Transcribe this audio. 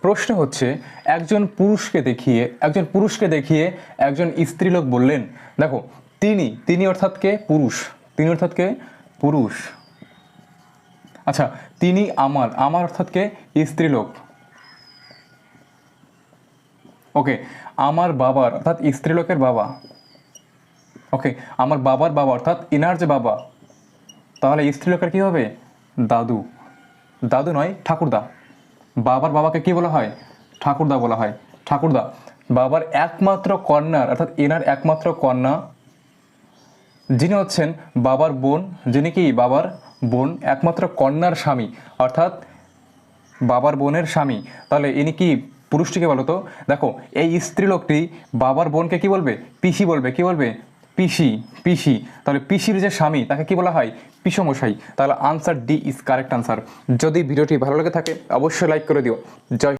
প্রশ্ন হচ্ছে, একজন পুরুষকে দেখিয়ে, একজন পুরুষকে দেখিয়ে একজন স্ত্রীলোক বললেন, দেখো, তিনি তিনি অর্থাৎ কে? পুরুষ। তিনি অর্থাৎ কে? পুরুষ। আচ্ছা তিনি আমার আমার অর্থাৎ কে? স্ত্রীলোক। ওকে, আমার বাবার, অর্থাৎ স্ত্রীলোকের বাবা। ওকে, আমার বাবার বাবা, অর্থাৎ ইনার যে বাবা, তাহলে স্ত্রীলোকের কী হবে? দাদু। দাদু নয়, ঠাকুরদা। বাবার বাবাকে কি বলা হয়? ঠাকুরদা বলা হয়। ঠাকুরদা, বাবার একমাত্র কন্যার অর্থাৎ এনার একমাত্র কন্যা, যিনি হচ্ছেন বাবার বোন, যিনি কি? বাবার বোন, একমাত্র কন্যার স্বামী, অর্থাৎ বাবার বোনের স্বামী। তাহলে ইনি কি পুরুষটিকে বলো তো দেখো, এই স্ত্রীলোকটি বাবার বোনকে কি বলবে? পিসি বলবে। কি বলবে? পিসি পিসি, তাহলে পিসির যে স্বামী, তাকে কি বলা হয়? পিসমশাই। তাহলে answer D is correct answer যদি ভিডিওটি ভালো লেগে থাকে, অবশ্যই লাইক করে দিও। জয়